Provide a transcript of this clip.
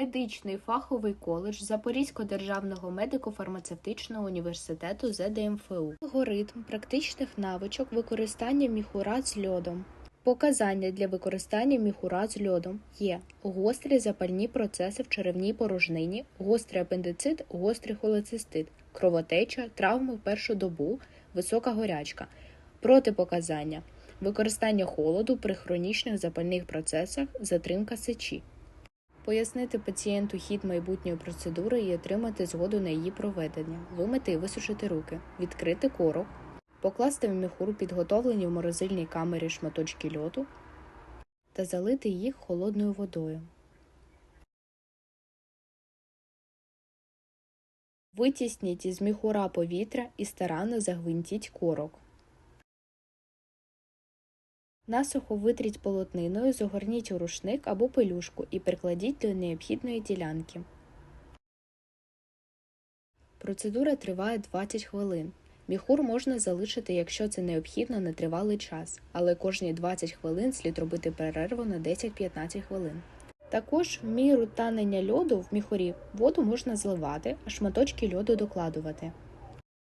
Медичний фаховий коледж Запорізького державного медико-фармацевтичного університету ЗДМФУ. Алгоритм практичних навичок використання міхура з льодом. Показання для використання міхура з льодом є гострі запальні процеси в черевній порожнині, гострий апендицит, гострий холецистит, кровотеча, травми в першу добу, висока горячка. Протипоказання використання холоду при хронічних запальних процесах, затримка сечі. Пояснити пацієнту хід майбутньої процедури і отримати згоду на її проведення, вимити і висушити руки, відкрити корок, покласти в міхур підготовлені в морозильній камері шматочки льоду та залити їх холодною водою. Витісніть із міхура повітря і старанно загвинтіть корок. Насухо витріть полотниною, загорніть у рушник або пелюшку і прикладіть до необхідної ділянки. Процедура триває 20 хвилин. Міхур можна залишити, якщо це необхідно, на тривалий час, але кожні 20 хвилин слід робити перерву на 10-15 хвилин. Також в міру танення льоду в міхурі воду можна зливати, а шматочки льоду докладувати.